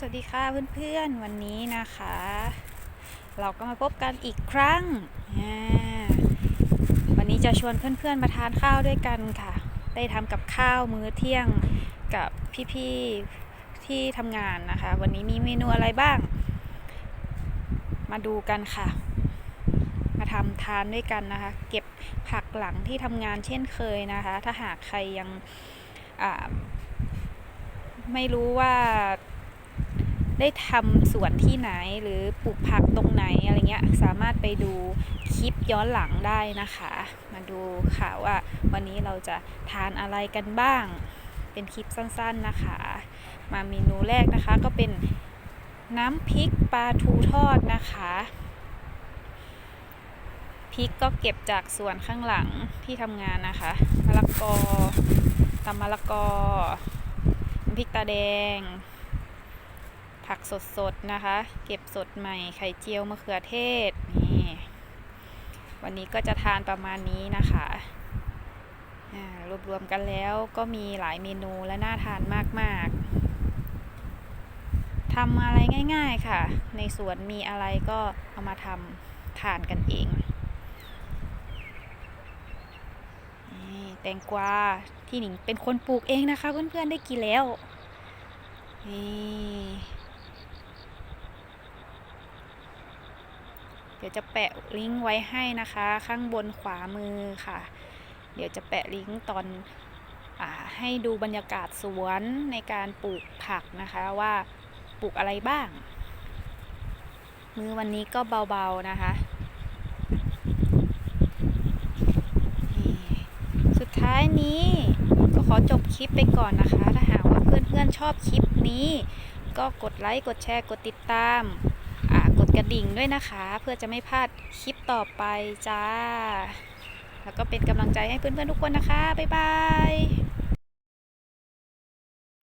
สวัสดีค่ะเพื่อนๆ วันนี้นะคะ เราก็มาพบกันอีกครั้ง วันนี้จะชวนเพื่อนๆมาทานข้าวด้วยกันค่ะ ได้ทำกับข้าวมื้อเที่ยงกับพี่ๆที่ทำงานนะคะ วันนี้มีเมนูอะไรบ้าง มาดูกันค่ะ มาทำทานด้วยกันนะคะ เก็บผักหลังที่ทำงานเช่นเคยนะคะ ถ้าหากใครยังไม่รู้ว่า ได้ทำสวนที่ไหนหรือปลูกผักตรงไหนอะไรเงี้ยสามารถไปดูคลิปย้อนหลังได้นะคะ มาดูค่ะว่าวันนี้เราจะทานอะไรกันบ้าง เป็นคลิปสั้นๆนะคะ มาเมนูแรกนะคะก็เป็นน้ำพริกปลาทูทอดนะคะพริกก็เก็บจากสวนข้างหลังที่ทำงานนะคะ มะละกอตำมะละกอพริกตาแดง ผักสดๆนะคะ เก็บสดใหม่ไข่เจียวมะเขือเทศนี่วันนี้ก็จะทานประมาณนี้นะคะรวบรวมกันแล้วก็มีหลายเมนูและน่าทานมากๆทำอะไรง่าย ๆค่ะ ในสวนมีอะไรก็เอามาทำทานกันเองนี่แตงกวาที่หนิงเป็นคนปลูกเองนะคะ เพื่อนๆได้กินแล้วนี่ เดี๋ยวจะแปะลิงก์ไว้ให้นะคะ ข้างบนขวามือค่ะ เดี๋ยวจะแปะลิงก์ตอนอให้ดูบรรยากาศสวนในการปลูกผักนะคะว่าปลูกอะไรบ้าง มือวันนี้ก็เบาๆนะคะ สุดท้ายนี้ก็ขอจบคลิปไปก่อนนะคะ ถ้าหากว่าเพื่อนๆชอบคลิปนี้ ก็กดไลค์ กดแชร์ กดติดตาม กระดิ่งด้วยนะคะ เพื่อจะไม่พลาดคลิปต่อไปจ้า แล้วก็เป็นกำลังใจให้เพื่อนๆทุกคนนะคะ บ๊ายบาย